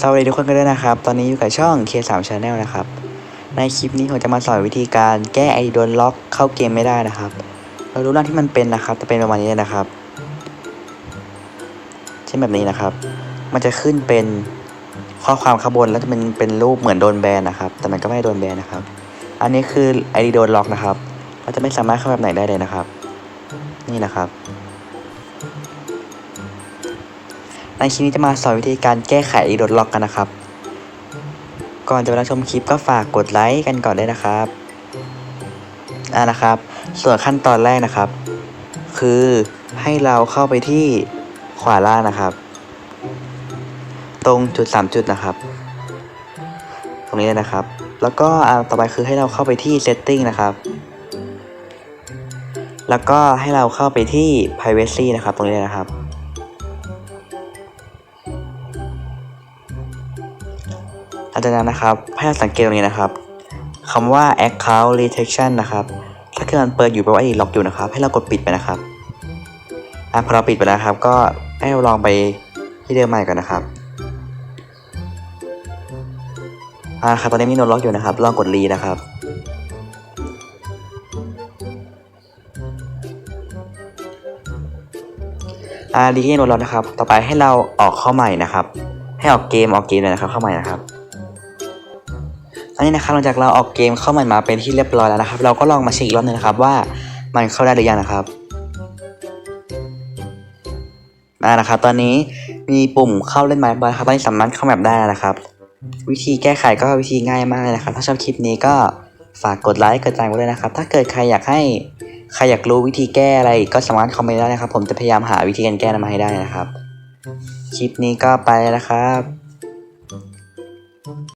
สวัสดีทุกคนกันด้วยนะครับ ตอนนี้อยู่กับช่อง K3 Channel นะครับ ในคลิปนี้ผมจะมาสอนวิธีการแก้ไอโดนล็อกเข้าเกมไม่ได้นะครับ เรารู้เรื่องที่มันเป็นนะครับ จะเป็นประมาณนี้นะครับ เช่นแบบนี้นะครับ มันจะขึ้นเป็นข้อความข้างบนแล้วจะเป็นเป็นรูปเหมือนโดนแบนนะครับ แต่มันก็ไม่โดนแบนนะครับ อันนี้คือไอดีโดนล็อกนะครับ เราจะไม่สามารถเข้าแบบไหนได้เลยนะครับ นี่นะครับ ในคลิปนี้จะมาสอนวิธีการแก้ไขโดนล็อกกันนะครับ ก่อนจะไปรับชมคลิปก็ฝากกดไลค์กันก่อนได้นะครับอ่านะครับ ส่วนขั้นตอนแรกนะครับ คือให้เราเข้าไปที่ขวาล่างนะครับ ตรงจุดสามจุดนะครับ ตรงนี้เลยนะครับ แล้วก็อ่าต่อไปคือให้เราเข้าไปที่ setting นะครับ แล้วก็ให้เราเข้าไปที่ privacy นะครับ ตรงนี้นะครับ จากนั้นนะครับให้เราสังเกตตรงนี้นะครับคำว่า account restriction นะครับ ถ้าเกิดมันเปิดอยู่แปลว่าไอ้ล็อกอยู่นะครับ ให้เรากดปิดไปนะครับอะพอเราปิดไปแล้วครับ ก็ให้เราลองไปที่เดิมใหม่ก่อนนะครับอ่าครับตอนนี้มีโนล็อกอยู่นะครับ ลองกดรีนะครับอ่ารีที่โนล็อกนะครับ ต่อไปให้เราออกเข้าใหม่นะครับ ให้ออกเกมออกเกมเลยนะครับ เข้าใหม่นะครับ อันนี้นะครับหลังจากเราออกเกมเข้าใหม่มาเป็นที่เรียบร้อยแล้วนะครับ เราก็ลองมาเช็คอีกรอบหนึงนะครับว่ามันเข้าได้หรือยังนะครับอ่นะครับ ตอนนี้มีปุ่มเข้าเล่นไม้บอลครับตอนนี้สามารถเข้าแมปได้นะครับ วิธีแก้ไขก็วิธีง่ายมากเลยนะครับ ถ้าชอบคลิปนี้ก็ฝากกดไลค์กดติดตามไว้ด้วยนะครับ ถ้าเกิดใครอยากให้ใครอยากรู้วิธีแก้อะไรก็สามารถคอมเมนต์ได้นะครับ ผมจะพยายามหาวิธีการแก้มาให้ได้นะครับ คลิปนี้ก็ไปแล้วครับ